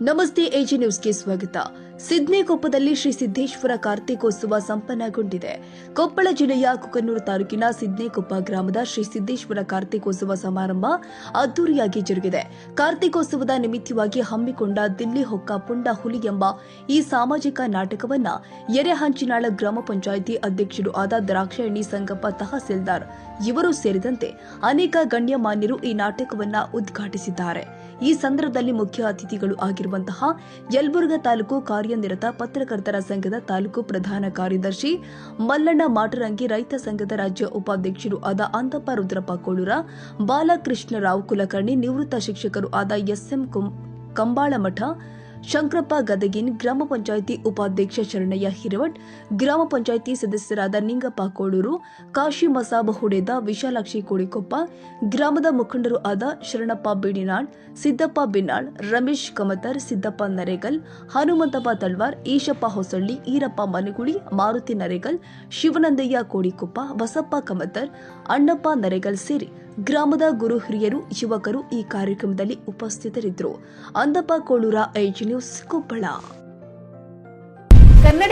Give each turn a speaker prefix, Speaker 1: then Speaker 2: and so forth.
Speaker 1: ನಮಸ್ತೆ ಎಜಿ ನ್ಯೂಸ್ಗೆ ಸ್ವಾಗತ ಸಿದ್ನೆ ಕೊಪ್ಪದಲ್ಲಿ ಶ್ರೀ ಸಿದ್ದೇಶ್ವರ ಕಾರ್ತಿಕೋತ್ಸವ ಸಂಪನ್ನಗೊಂಡಿದೆ. ಕೊಪ್ಪಳ ಜಿಲ್ಲೆಯ ಕುಕನೂರು ತಾಲೂಕಿನ ಸಿದ್ನೆಕೊಪ್ಪ ಗ್ರಾಮದ ಶ್ರೀ ಸಿದ್ದೇಶ್ವರ ಕಾರ್ತಿಕೋತ್ಸವ ಸಮಾರಂಭ ಅದ್ದೂರಿಯಾಗಿ ಜರುಗಿದೆ. ಕಾರ್ತಿಕೋತ್ಸವದ ನಿಮಿತ್ತವಾಗಿ ಹಮ್ಮಿಕೊಂಡ ದಿಲ್ಲಿ ಹೊಕ್ಕ ಪುಂಡ ಹುಲಿ ಎಂಬ ಈ ಸಾಮಾಜಿಕ ನಾಟಕವನ್ನ ಎರೆಹಂಚಿನಾಳ ಗ್ರಾಮ ಪಂಚಾಯಿತಿ ಅಧ್ಯಕ್ಷರು ಆದ ದ್ರಾಕ್ಷಾಯಣಿ ಸಂಗಪ್ಪ ತಹಸೀಲ್ದಾರ್ ಇವರು ಸೇರಿದಂತೆ ಅನೇಕ ಗಣ್ಯಮಾನ್ಯರು ಈ ನಾಟಕವನ್ನ ಉದ್ಘಾಟಿಸಿದ್ದಾರೆ. ಈ ಸಂದರ್ಭದಲ್ಲಿ ಮುಖ್ಯ ಅತಿಥಿಗಳು ಆಗಿರುವಂತಹ ಯಲಬುರ್ಗಾ ತಾಲೂಕು ಕಾರ್ಯನಿರತ ಪತ್ರಕರ್ತರ ಸಂಘದ ತಾಲೂಕು ಪ್ರಧಾನ ಕಾರ್ಯದರ್ಶಿ ಮಲ್ಲಣ್ಣ ಮಾಟರಂಗಿ ರೈತ ಸಂಘದ ರಾಜ್ಯ ಉಪಾಧ್ಯಕ್ಷರು ಆದ ಅಂತಪ್ಪ ರುದ್ರಪ್ಪ ಕೋಳೂರ, ಬಾಲಕೃಷ್ಣರಾವ್ ಕುಲಕರ್ಣಿ, ನಿವೃತ್ತ ಶಿಕ್ಷಕರು ಆದ ಎಸ್ಎಂ ಕಂಬಾಳಮಠ ಶಂಕರಪ್ಪ ಗದಗಿನ್ ಗ್ರಾಮ ಪಂಚಾಯಿತಿ ಉಪಾಧ್ಯಕ್ಷ ಶರಣಯ್ಯ ಹಿರವಟ್ ಗ್ರಾಮ ಪಂಚಾಯಿತಿ ಸದಸ್ಯರಾದ ನಿಂಗಪ್ಪ ಕೋಡೂರು, ಕಾಶಿ ಮಸಾಬ ಹುಡೇದ, ವಿಶಾಲಾಕ್ಷಿ ಕೋಡಿಕೊಪ್ಪ, ಗ್ರಾಮದ ಮುಖಂಡರು ಆದ ಶರಣಪ್ಪ ಬಿಡಿನಾಳ್, ಸಿದ್ದಪ್ಪ ಬಿನ್ನಾಳ್ ರಮೇಶ್ ಕಮತರ್, ಸಿದ್ದಪ್ಪ ನರೇಗಲ್, ಹನುಮಂತಪ್ಪ ತಳ್ವಾರ್ ಈಶಪ್ಪ ಹೊಸಳ್ಳಿ, ಈರಪ್ಪ ಮನಗುಳಿ, ಮಾರುತಿ ನರೇಗಲ್, ಶಿವನಂದಯ್ಯ ಕೋಡಿಕೊಪ್ಪ, ಬಸಪ್ಪ ಕಮತರ್, ಅಣ್ಣಪ್ಪ ನರೇಗಲ್ ಸೇರಿ ಗ್ರಾಮದ ಗುರು ಹಿರಿಯರು ಯುವಕರು ಈ ಕಾರ್ಯಕ್ರಮದಲ್ಲಿ ಉಪಸ್ಥಿತರಿದ್ದರು. Andappa Kolura IG news Koppal.